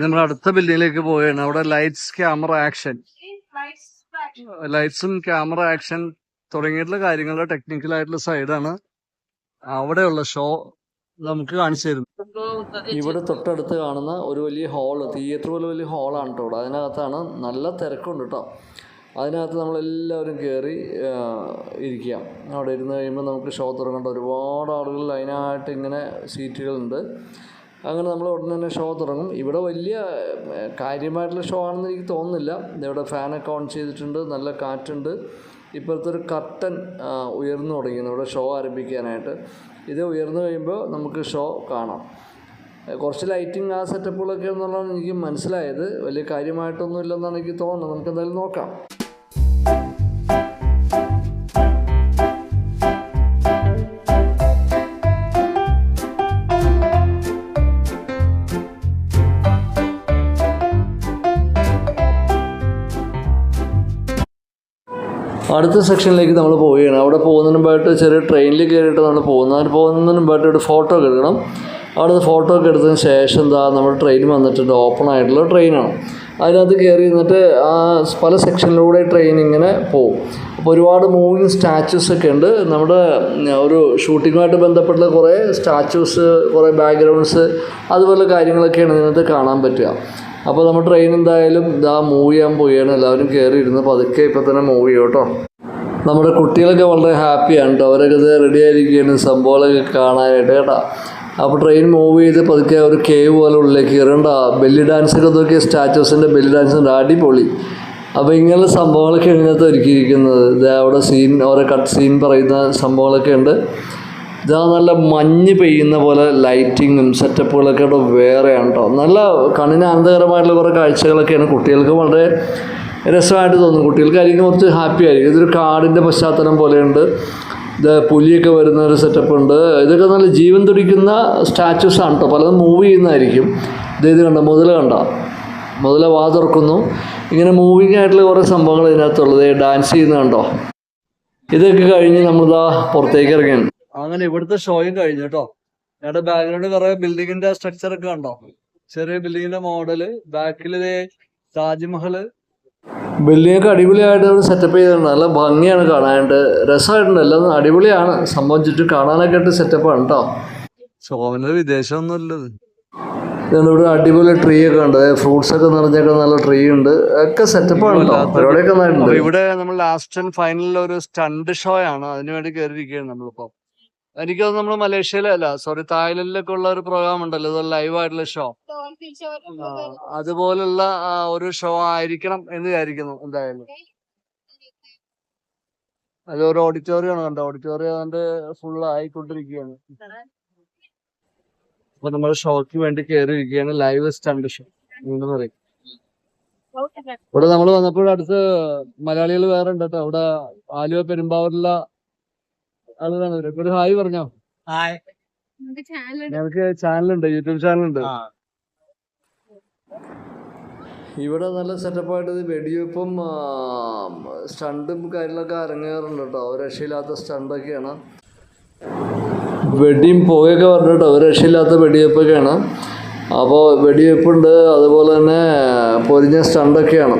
നമ്മൾ അടുത്ത ബിൽഡിങ്ങിലേക്ക് പോവുകയാണ്. അവിടെ ലൈറ്റ്സ് ക്യാമറ ആക്ഷൻ ലൈറ്റ്സും ക്യാമറ ആക്ഷൻ തുടങ്ങിയിട്ടുള്ള കാര്യങ്ങളുടെ ടെക്നിക്കൽ ആയിട്ടുള്ള സൈഡാണ് അവിടെയുള്ള ഷോ നമുക്ക് കാണിച്ചു തരുന്നു ഇവിടെ തൊട്ടടുത്ത് കാണുന്ന ഒരു വലിയ ഹാൾ തിയേറ്റർ പോലെ വലിയ ഹാളാണ് കേട്ടോ ഇവിടെ. അതിനകത്താണ് നല്ല തിരക്കുണ്ട് കേട്ടോ അതിനകത്ത് നമ്മളെല്ലാവരും കയറി ഇരിക്കുക. അവിടെ ഇരുന്ന് കഴിയുമ്പോൾ നമുക്ക് ഷോ തുടങ്ങേണ്ട ഒരുപാട് ആളുകൾ അതിനായിട്ട് ഇങ്ങനെ സീറ്റുകളുണ്ട് അങ്ങനെ നമ്മൾ ഉടനെ തന്നെ ഷോ തുടങ്ങും. ഇവിടെ വലിയ കാര്യമായിട്ടുള്ള ഷോ ആണെന്ന് എനിക്ക് തോന്നുന്നില്ല. ഇവിടെ ഫാനൊക്കെ ഓൺ ചെയ്തിട്ടുണ്ട്. നല്ല കാറ്റുണ്ട്. ഇപ്പോഴത്തെ ഒരു കർട്ടൻ ഉയർന്നു തുടങ്ങി ഇവിടെ ഷോ ആരംഭിക്കാനായിട്ട്. ഇത് ഉയർന്നു കഴിയുമ്പോൾ നമുക്ക് ഷോ കാണാം. കുറച്ച് ലൈറ്റിംഗ് ആ സെറ്റപ്പുകളൊക്കെ എന്നുള്ളതാണ് എനിക്ക് മനസ്സിലായത്. വലിയ കാര്യമായിട്ടൊന്നും ഇല്ലെന്നാണ് എനിക്ക് തോന്നുന്നത്. നമുക്ക് എന്തായാലും നോക്കാം. അടുത്ത സെക്ഷനിലേക്ക് നമ്മൾ പോവുകയാണ്. അവിടെ പോകുന്നതിന് മുമ്പായിട്ട് ചെറിയ ട്രെയിനിൽ കയറിയിട്ട് നമ്മൾ പോകുന്നത് അതിന് പോകുന്നതിന് മുമ്പായിട്ട് ഒരു ഫോട്ടോ ഒക്കെ എടുക്കണം. അവിടെ നിന്ന് ഫോട്ടോ ഒക്കെ എടുത്തതിന് ശേഷം എന്താ നമ്മുടെ ട്രെയിൻ വന്നിട്ടുണ്ട് ഓപ്പൺ ആയിട്ടുള്ള ട്രെയിനാണ് അതിനകത്ത് കയറി നിന്നിട്ട് ആ പല സെക്ഷനിലൂടെ ട്രെയിൻ ഇങ്ങനെ പോകും അപ്പോൾ ഒരുപാട് മൂവിങ് സ്റ്റാച്യൂസ് ഒക്കെ ഉണ്ട്. നമ്മുടെ ഒരു ഷൂട്ടിങ്ങുമായിട്ട് ബന്ധപ്പെട്ട കുറേ സ്റ്റാച്യൂസ് കുറേ ബാക്ക്ഗ്രൗണ്ട്സ് അതുപോലെ കാര്യങ്ങളൊക്കെയാണ് ഇതിനകത്ത് കാണാൻ പറ്റുക. അപ്പോൾ നമ്മുടെ ട്രെയിൻ എന്തായാലും ഇതാ മൂവ് ചെയ്യാൻ പോവുകയാണ്. എല്ലാവരും കയറി ഇരുന്ന് പതുക്കെ ഇപ്പം തന്നെ മൂവ് ചെയ്യും കേട്ടോ. നമ്മുടെ കുട്ടികളൊക്കെ വളരെ ഹാപ്പിയാണ് കേട്ടോ അവരൊക്കെ ഇത് റെഡി ആയിരിക്കുകയാണ്. സംഭവങ്ങളൊക്കെ കാണാനായിട്ട് കേട്ടോ. അപ്പോൾ ട്രെയിൻ മൂവ് ചെയ്ത് പതുക്കെ ഒരു കേവ് പോലെ ഉള്ളിലേക്ക് കയറേണ്ട ബെല്ലി ഡാൻസൊക്കെ നോക്കിയ സ്റ്റാച്യൂസിന്റെ ബെല്ലി ഡാൻസിന്റെ അടിപൊളി. അപ്പോൾ ഇങ്ങനെയുള്ള സംഭവങ്ങളൊക്കെ ഇതിനകത്ത് ഒരുക്കിയിരിക്കുന്നത്. അവിടെ സീൻ ഓരോ കട്ട് സീൻ പറയുന്ന സംഭവങ്ങളൊക്കെ ഉണ്ട്. ഇതാ നല്ല മഞ്ഞ് പെയ്യുന്ന പോലെ ലൈറ്റിങ്ങും സെറ്റപ്പുകളൊക്കെ ഇവിടെ വേറെയാണ് കേട്ടോ നല്ല കണ്ണിന് ആനന്ദകരമായിട്ടുള്ള കുറേ കാഴ്ചകളൊക്കെയാണ് കുട്ടികൾക്ക് വളരെ രസമായിട്ട് തോന്നും കുട്ടികൾക്കായിരിക്കും കുറച്ച് ഹാപ്പി ആയിരിക്കും. ഇതൊരു കാടിന്റെ പശ്ചാത്തലം പോലെയുണ്ട്. ഇത് പുലിയൊക്കെ വരുന്ന ഒരു സെറ്റപ്പ് ഉണ്ട് ഇതൊക്കെ നല്ല ജീവൻ തുടിക്കുന്ന സ്റ്റാച്യൂസ് ആണ് കേട്ടോ പലതും മൂവ് ചെയ്യുന്നതായിരിക്കും. ഇത് ഇത് കണ്ട? മുതല കണ്ട? മുതല വാ തുറക്കുന്നു. ഇങ്ങനെ മൂവിങ് ആയിട്ടുള്ള കുറേ സംഭവങ്ങൾ ഇതിനകത്തുള്ളത്. ഡാൻസ് ചെയ്യുന്നത് കണ്ടോ? ഇതൊക്കെ കഴിഞ്ഞ് നമ്മളിതാ പുറത്തേക്ക് ഇറങ്ങിയാണ് അങ്ങനെ ഇവിടുത്തെ ഷോയും കഴിഞ്ഞു കേട്ടോ ഞങ്ങളുടെ ബാക്ക്ഗ്രൗണ്ട് കുറെ ബിൽഡിങ്ങിന്റെ സ്ട്രക്ചർ ഒക്കെ ഉണ്ടോ ചെറിയ ബിൽഡിങ്ങിന്റെ മോഡൽ ബാക്കിൽ താജ്മഹൽ. ബിൽഡിംഗ് ഒക്കെ അടിപൊളിയായിട്ട് സെറ്റപ്പ് ചെയ്തിട്ടുണ്ട്. നല്ല ഭംഗിയാണ് കാണാനായിട്ട്. രസമായിട്ടുണ്ട് എല്ലാം അടിപൊളിയാണ്. സംഭവം ചുറ്റും കാണാനൊക്കെ ആയിട്ട് സെറ്റപ്പാണ് കേട്ടോ സോമന് വിദേശമൊന്നുമില്ലത് ഇവിടെ അടിപൊളി ട്രീ ഒക്കെ ഉണ്ട്. ഫ്രൂട്ട്സ് ഒക്കെ നിറഞ്ഞൊക്കെ നല്ല ട്രീ ഉണ്ട്. ഒക്കെ സെറ്റപ്പാണ് ആണ് പരിപാടിയൊക്കെ ഇവിടെ നമ്മൾ ലാസ്റ്റ് ആൻഡ് ഫൈനലിൽ ഒരു സ്റ്റണ്ട് ഷോ ആണ്. അതിനുവേണ്ടി കയറിയിരിക്കുകയാണ് നമ്മളിപ്പോ. എനിക്ക് നമ്മൾ നമ്മൾ മലേഷ്യയിലല്ല സോറി തായ്ലൻഡിലൊക്കെ ഉള്ള ഒരു പ്രോഗ്രാം ഉണ്ടല്ലോ ഇത് ലൈവ് ആയിട്ടുള്ള ഷോ അതുപോലുള്ള ഒരു ഷോ ആയിരിക്കണം എന്ന് വിചാരിക്കുന്നു എന്തായാലും. അത് ഒരു ഓഡിറ്റോറിയം ആണ് കണ്ടോ ഓഡിറ്റോറിയം അതിന്റെ ഫുൾ ആയിക്കൊണ്ടിരിക്കുകയാണ്. അപ്പൊ നമ്മൾ ഷോക്ക് വേണ്ടി കയറിയിരിക്കുകയാണ് ലൈവ് സ്റ്റണ്ട് ഷോ എന്ന് പറയും. ഇവിടെ നമ്മൾ വന്നപ്പോൾ അടുത്ത് മലയാളികൾ വേറെ ഉണ്ട് കേട്ടോ. അവിടെ ആലുവ പെരുമ്പാവൂരിലുള്ള ആളുകളാണ് ഇവരൊക്കെ ഒരു ഹായ് പറഞ്ഞോ. ഹായ്. ഞങ്ങൾക്ക് ചാനലുണ്ട് യൂട്യൂബ് ചാനലുണ്ട് ഇവിടെ നല്ല സെറ്റപ്പായിട്ട് വെടിവെപ്പും സ്റ്റണ്ടും കാര്യങ്ങളൊക്കെ അരങ്ങേറുന്നുണ്ട് കേട്ടോ രക്ഷയില്ലാത്ത സ്റ്റണ്ടൊക്കെയാണ്. വെടിയും പുകയൊക്കെ പറഞ്ഞിട്ടോ കേട്ടോ രക്ഷയില്ലാത്ത വെടിവെപ്പൊക്കെയാണ്. അപ്പോൾ വെടിവെപ്പുണ്ട് അതുപോലെ തന്നെ പൊരിഞ്ഞ സ്റ്റണ്ടൊക്കെയാണ്.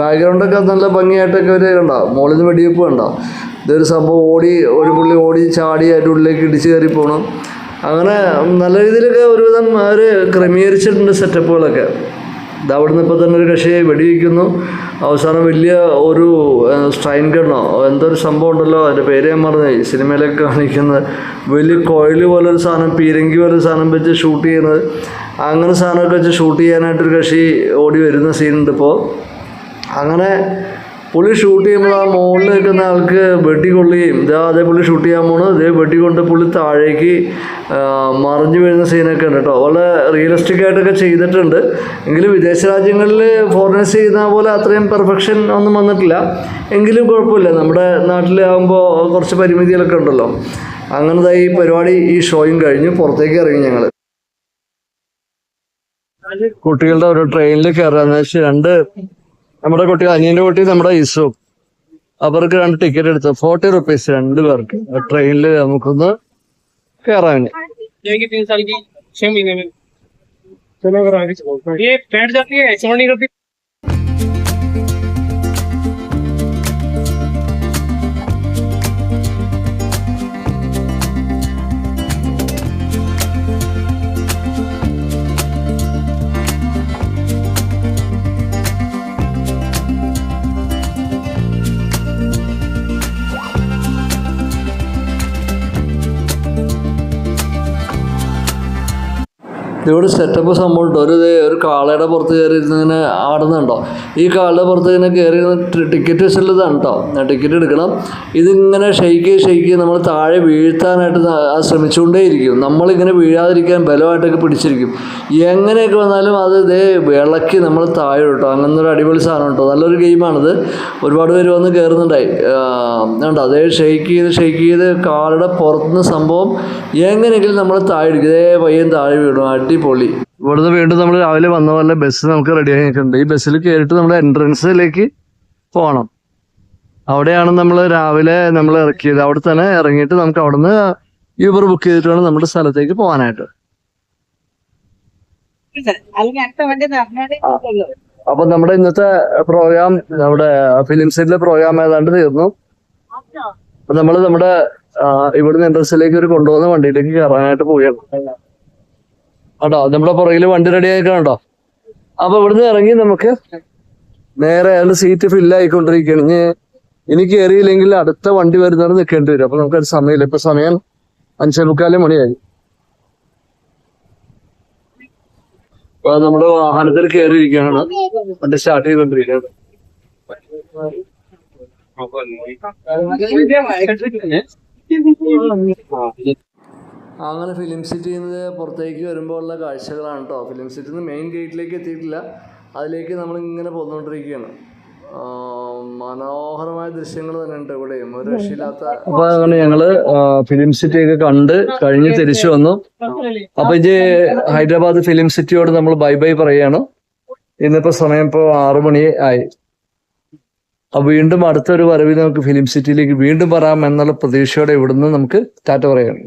ബാക്ക്ഗ്രൗണ്ടൊക്കെ നല്ല ഭംഗിയായിട്ടൊക്കെ ഒരു കണ്ടോ? മുകളിൽ നിന്ന് വെടിവെപ്പ് കണ്ട? ഇതൊരു സംഭവം ഓടി ഒരു പുള്ളി ഓടി ചാടി അതിന്റെ ഉള്ളിലേക്ക് ഇടിച്ചു കയറി പോകണം അങ്ങനെ നല്ല രീതിയിലൊക്കെ ഒരുവിധം അവർ ക്രമീകരിച്ചിട്ടുണ്ട് സെറ്റപ്പുകളൊക്കെ ഇത് അവിടുന്ന് ഇപ്പോൾ തന്നെ ഒരു കക്ഷിയെ വെടിവെക്കുന്നു. അവസാനം വലിയ ഒരു സ്ട്രൈൻ ഗണ്ണോ എന്തോ ഒരു സംഭവം ഉണ്ടല്ലോ? അതിന്റെ പേര് ഞാൻ മറന്നു സിനിമയിലൊക്കെ കാണിക്കുന്നത്. വലിയ കോയിൽ പോലെ ഒരു സാധനം പീരങ്കി പോലെ സാധനം വെച്ച് ഷൂട്ട് ചെയ്യുന്നത്. അങ്ങനെ സാധനമൊക്കെ വെച്ച് ഷൂട്ട് ചെയ്യാനായിട്ടൊരു കക്ഷി ഓടി വരുന്ന സീനുണ്ട് ഇപ്പോൾ അങ്ങനെ പുള്ളി ഷൂട്ട് ചെയ്യുമ്പോൾ ആ മുകളിൽ നിൽക്കുന്ന ആൾക്ക് വെട്ടി കൊള്ളുകയും ഇതാ അതേ പുള്ളി ഷൂട്ട് ചെയ്യാൻ പോണു ഇതേ വെട്ടി കൊണ്ട് പുള്ളി താഴേക്ക് മറിഞ്ഞു വീഴുന്ന സീനൊക്കെ ഉണ്ട് കേട്ടോ. വളരെ റിയലിസ്റ്റിക് ആയിട്ടൊക്കെ ചെയ്തിട്ടുണ്ട്. എങ്കിലും വിദേശ രാജ്യങ്ങളിൽ ഫോറിനേഴ്സ് ചെയ്യുന്ന പോലെ അത്രയും പെർഫെക്ഷൻ ഒന്നും വന്നിട്ടില്ല. എങ്കിലും കുഴപ്പമില്ല. നമ്മുടെ നാട്ടിലാകുമ്പോൾ കുറച്ച് പരിമിതികളൊക്കെ ഉണ്ടല്ലോ. അങ്ങനത്തെ ഈ പരിപാടി ഈ ഷോയും കഴിഞ്ഞു പുറത്തേക്ക് ഇറങ്ങി ഞങ്ങൾ കുട്ടികളുടെ ഒരു ട്രെയിനിൽ കയറാന്ന് വെച്ചാൽ രണ്ട് നമ്മുടെ കുട്ടി അനിയന്റെ കുട്ടി നമ്മുടെ ഇസു അവർക്ക് രണ്ട് ടിക്കറ്റ് എടുത്തു ഫോർട്ടി റുപ്പീസ് രണ്ട് പേർക്ക് ട്രെയിനിൽ നമുക്കൊന്ന് കയറാൻ ये कि तीन साल की छह महीने में चलो अगर आगे चलो ये बैठ जाती है एक्सप्लोर नहीं करती ഇവിടെ സെറ്റപ്പ് സംഭവം ഒരു ഒരു കാളയുടെ പുറത്ത് കയറി ഇരുന്നിങ്ങനെ ആടുന്നുണ്ടോ? ഈ കാളയുടെ പുറത്ത് ഇങ്ങനെ കയറി ടിക്കറ്റ് വെച്ചുള്ളതാണ് കേട്ടോ ടിക്കറ്റ് എടുക്കണം. ഇതിങ്ങനെ ഷെയ്ക്ക് ഷെയ്ക്ക് നമ്മൾ താഴെ വീഴ്ത്താനായിട്ട് ശ്രമിച്ചുകൊണ്ടേയിരിക്കും. നമ്മളിങ്ങനെ വീഴാതിരിക്കാൻ ബലമായിട്ടൊക്കെ പിടിച്ചിരിക്കും. എങ്ങനെയൊക്കെ വന്നാലും അത് ഇതേ വിളക്കി നമ്മൾ താഴെ കേട്ടോ അങ്ങനെ ഒരു അടിപൊളി സാധനം കേട്ടോ നല്ലൊരു ഗെയിമാണിത് ഒരുപാട് പേര് വന്ന് കയറുന്നുണ്ടായി. ഉണ്ടോ അതേ ഷെയ്ക്ക് ചെയ്ത് ഷെയ്ക്ക് ചെയ്ത് കാളുടെ പുറത്തുനിന്ന് സംഭവം എങ്ങനെയെങ്കിലും നമ്മൾ താഴെ ഇരിക്കും. ഇതേ പയ്യൻ താഴെ വീണു. അടിപൊളി ഇവിടുന്ന് വീണ്ടും നമ്മൾ രാവിലെ വന്ന പോലെ ബസ് നമുക്ക് റെഡി ആയിട്ടുണ്ട്. ഈ ബസ്സിൽ കയറിയിട്ട് നമ്മൾ എൻട്രൻസിലേക്ക് പോകണം അവിടെയാണ് നമ്മൾ രാവിലെ നമ്മൾ ഇറക്കിയത്. അവിടെ തന്നെ ഇറങ്ങിയിട്ട് നമുക്ക് അവിടുന്ന് യൂബർ ബുക്ക് ചെയ്തിട്ട് വേണം നമ്മുടെ സ്ഥലത്തേക്ക് പോകാനായിട്ട്. അപ്പൊ നമ്മുടെ ഇന്നത്തെ പ്രോഗ്രാം നമ്മുടെ ഫിലിം സെറ്റിലെ പ്രോഗ്രാം ഏതാണ്ട് തീർന്നു. അപ്പൊ നമ്മൾ നമ്മുടെ ഇവിടുന്ന് എൻട്രൻസിലേക്ക് ഒരു കൊണ്ടുപോകുന്ന വണ്ടിയിലേക്ക് കയറാനായിട്ട് പോവുകയാണ്. കേട്ടോ നമ്മുടെ പുറകിൽ വണ്ടി റെഡി ആയിക്കാണോ അപ്പൊ ഇവിടുന്ന് ഇറങ്ങി നമുക്ക് നേരെ അയാളുടെ സീറ്റ് ഫില്ല് ആയിക്കൊണ്ടിരിക്കുകയാണ്. ഇനി ഇനി കയറിയില്ലെങ്കിൽ അടുത്ത വണ്ടി വരുന്നവർ നിൽക്കേണ്ടി വരും. അപ്പൊ നമുക്ക് സമയമില്ല. ഇപ്പൊ സമയം അഞ്ചേ മുക്കാൽ മണിയായി. അപ്പൊ നമ്മുടെ വാഹനത്തിൽ കയറിയിരിക്കുകയാണ് വണ്ടി സ്റ്റാർട്ട് ചെയ്തുകൊണ്ടിരിക്കുകയാണ്. അങ്ങനെ ഫിലിം സിറ്റിയിൽ നിന്ന് പുറത്തേക്ക് വരുമ്പോൾ ഉള്ള കാഴ്ചകളാണ് കേട്ടോ ഫിലിം സിറ്റിയിൽ നിന്ന് മെയിൻ ഗേറ്റിലേക്ക് എത്തിയിട്ടില്ല. അതിലേക്ക് നമ്മൾ ഇങ്ങനെ പോന്നുകൊണ്ടിരിക്കുകയാണ് മനോഹരമായ ദൃശ്യങ്ങൾ തന്നെ ഉണ്ട് ഇവിടെയും. ഒരു രക്ഷയില്ലാത്ത അപ്പൊ അങ്ങനെ ഞങ്ങൾ ഫിലിം സിറ്റി ഒക്കെ കണ്ട് കഴിഞ്ഞ് തിരിച്ചു വന്നു. അപ്പൊ ഇത് ഹൈദരാബാദ് ഫിലിം സിറ്റിയോട് നമ്മൾ ബൈ ബൈ പറയാണ്. ഇന്നിപ്പോ സമയം ഇപ്പോ ആറു മണി ആയി. അപ്പൊ വീണ്ടും അടുത്തൊരു വരവിൽ നമുക്ക് ഫിലിം സിറ്റിയിലേക്ക് വീണ്ടും വരാം എന്നുള്ള പ്രതീക്ഷയോടെ ഇവിടുന്ന് നമുക്ക് ടാറ്റ പറയാണ്.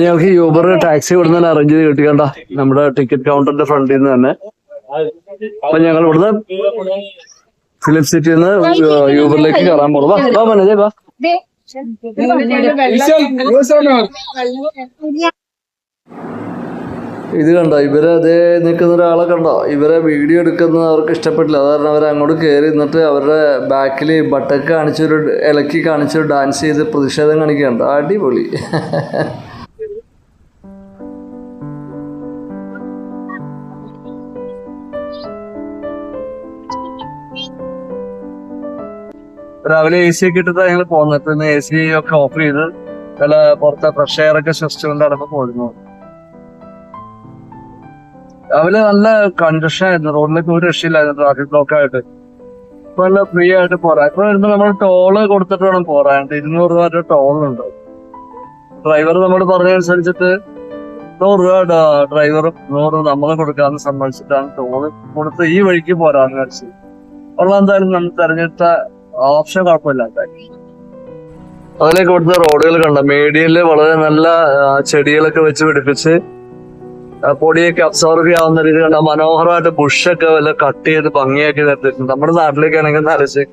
ഞങ്ങൾക്ക് യൂബർ ടാക്സി ഇവിടുന്ന് തന്നെ അറേഞ്ച് ചെയ്ത് കിട്ടിക്കണ്ട. നമ്മുടെ ടിക്കറ്റ് കൗണ്ടറിന്റെ ഫ്രണ്ടിൽ നിന്ന് തന്നെ. അപ്പൊ ഞങ്ങൾ ഇവിടുന്ന് ഫിലിം സിറ്റിയിൽ നിന്ന് യൂബറിലേക്ക് കയറാൻ പോകുന്നു വാ, വാ മനോജേ വാ. ഇത് കണ്ട? ഇവരെ അതേ നിൽക്കുന്ന ഒരാളെ കണ്ടോ? ഇവരെ വീഡിയോ എടുക്കുന്നത് അവർക്ക് ഇഷ്ടപ്പെട്ടില്ല. കാരണം അവർ അങ്ങോട്ട് കയറി നിന്നിട്ട് അവരുടെ ബാക്കിൽ ബട്ടക്ക് കാണിച്ചൊരു ഇലക്കി കാണിച്ചൊരു ഡാൻസ് ചെയ്ത് പ്രതിഷേധം കാണിക്കുകയുണ്ട് അടിപൊളി. രാവിലെ എ സി ഒക്കെ ഇട്ടിട്ടാണ് ഞങ്ങൾ പോകുന്നത് എ സി ഒക്കെ ഓഫ് ചെയ്ത് നല്ല പുറത്തെ ഫ്രഷ് എയർ ഒക്കെ ശ്വസിച്ചുകൊണ്ടാണ് അടുപ്പ് പോകുന്നത് രാവിലെ നല്ല കൺജഷൻ ആയിരുന്നു. റോഡിലേക്ക് ഒരു രക്ഷയില്ലായിരുന്നു. ട്രാഫിക് ബ്ലോക്ക് ആയിട്ട്. ഇപ്പൊ നല്ല ഫ്രീ ആയിട്ട് പോരാ. ഇപ്പൊ വരുമ്പോ നമ്മൾ ടോൾ കൊടുത്തിട്ട് വേണം പോരാൻ. ഇരുന്നൂറ് രൂപ ഉണ്ട്. ഡ്രൈവർ നമ്മൾ പറഞ്ഞതനുസരിച്ചിട്ട് നൂറ് രൂപ ഡ്രൈവറും നൂറ് നമ്മൾ കൊടുക്കാന്ന് സമ്മതിച്ചിട്ടാണ് ടോൾ കൊടുത്ത് ഈ വഴിക്ക് പോരാന്ന് വെച്ചത് ഉള്ള എന്തായാലും നമ്മൾ തെരഞ്ഞെടുത്ത ഓപ്ഷൻ കുഴപ്പമില്ല. അതിലേക്ക് കൊടുത്ത റോഡുകൾ കണ്ട? മീഡിയയിൽ വളരെ നല്ല ചെടികളൊക്കെ വെച്ച് പിടിപ്പിച്ച് പൊടിയൊക്കെ അബ്സോർബ് ചെയ്യാവുന്ന രീതി കണ്ട മനോഹരമായിട്ട് ബുഷൊക്കെ വല്ല കട്ട് ചെയ്ത് ഭംഗിയാക്കി നിർത്തിയിട്ടുണ്ട് നമ്മുടെ നാട്ടിലേക്ക് ആണെങ്കിൽ നരച്ച്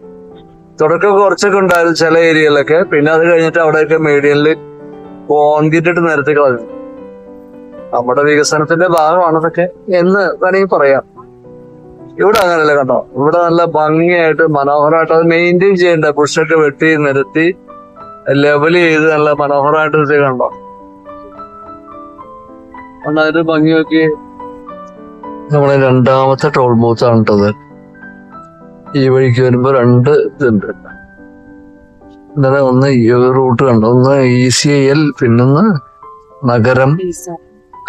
തുടക്കം കുറച്ചൊക്കെ ഉണ്ടായിരുന്നു ചില ഏരിയയിലൊക്കെ. പിന്നെ അത് കഴിഞ്ഞിട്ട് അവിടെയൊക്കെ മീഡിയനിൽ കോൺക്രീറ്റ് ഇട്ട് നിരത്തി കളഞ്ഞു. നമ്മുടെ വികസനത്തിന്റെ ഭാഗമാണ് ഇതൊക്കെ എന്ന് വേണമെങ്കിൽ പറയാം. ഇവിടെ അങ്ങനെയല്ല കണ്ടോ? ഇവിടെ നല്ല ഭംഗിയായിട്ട് മനോഹരമായിട്ട് അത് മെയിന്റെയിൻ ചെയ്യണ്ട. ബുഷൊക്കെ വെട്ടി നിരത്തി ലെവൽ ചെയ്ത് നല്ല മനോഹരമായിട്ട് കണ്ടോ? കണ്ടോ, അതിന്റെ ഭംഗിയൊക്കെ. നമ്മളെ രണ്ടാമത്തെ ടോൾ ബൂത്ത് ആണ് ഈ വഴിക്ക് വരുമ്പോ രണ്ട് ഇതുണ്ട്. ഇന്നലെ ഒന്ന് ഈ റൂട്ട് കണ്ടു. ഒന്ന് ഇ സി ഐ എൽ പിന്നൊന്ന് നഗരം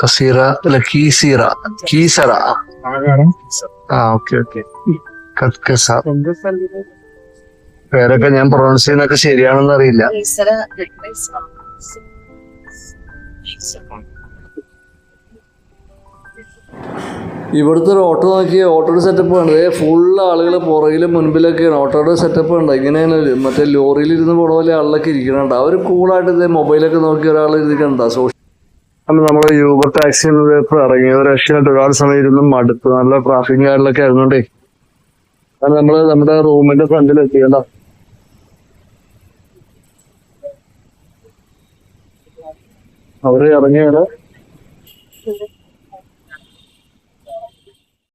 കസീറ അല്ല കീസീറ. കീസറ. ആ ഓക്കെ ഓക്കെ. കത്കസ. പേരൊക്കെ ഞാൻ പ്രൊണൗൺസ് ചെയ്യുന്നൊക്കെ ശരിയാണെന്ന് അറിയില്ല ഇവിടുത്തെ ഒരു ഓട്ടോ നോക്കിയ ഓട്ടോയുടെ സെറ്റപ്പ് കണ്ടത് ഫുൾ ആളുകൾ പുറകിലും മുൻപിലൊക്കെയാണ്. ഓട്ടോയുടെ സെറ്റപ്പ് ഉണ്ട് ഇങ്ങനെയാണ് മറ്റേ ലോറിയിൽ ഇരുന്ന് പോണ പോലെ ആളിലൊക്കെ ഇരിക്കണണ്ട. അവർ കൂളായിട്ട് ഇതേ മൊബൈലൊക്കെ നോക്കി ഒരാൾ ഇരിക്കണ്ട സോഷ്യൽ നമ്മുടെ യൂബർ ടാക്സി എന്നതിപ്പോൾ ഇറങ്ങിയത് രക്ഷയായിട്ട് ഒരാൾ സമയം ഇരുന്ന് മടുത്തു നല്ല ട്രാഫിക് കാര്യങ്ങളൊക്കെ ആയിരുന്നുണ്ടേ. അത് നമ്മൾ നമ്മുടെ റൂമിന്റെ ഫ്രണ്ടിൽ എത്തിയണ്ട അവർ ഇറങ്ങിയത്